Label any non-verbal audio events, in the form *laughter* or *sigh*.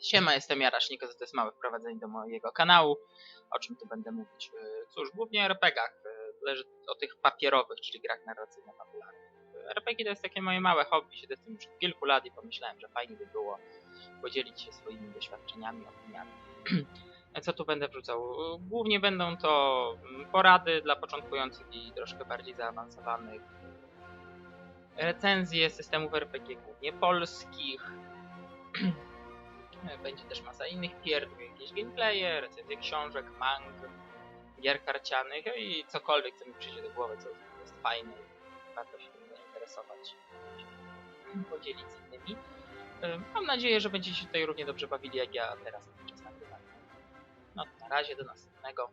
Siema, jestem Jarasz Nikos, to jest małe wprowadzenie do mojego kanału. O czym tu będę mówić? E, Cóż, głównie o RPGach, e, o tych papierowych, czyli grach narracyjno-fabularnych. E, RPG to jest takie moje małe hobby, siedzę z tym już od kilku lat i pomyślałem, że fajnie by było podzielić się swoimi doświadczeniami, opiniami. *clears throat* Co tu będę wrzucał? Głównie będą to mm, porady dla początkujących i troszkę bardziej zaawansowanych. Recenzje systemów RPG, głównie polskich. *clears throat* Będzie też masa innych pierdół, jakieś gameplaye, recenzje książek, mang, gier karcianych no i cokolwiek, co mi przyjdzie do głowy, co jest fajne i warto się tym zainteresować, podzielić z innymi. Ym, Mam nadzieję, że będziecie się tutaj równie dobrze bawili jak ja teraz podczas nagrywania. No na razie, do następnego.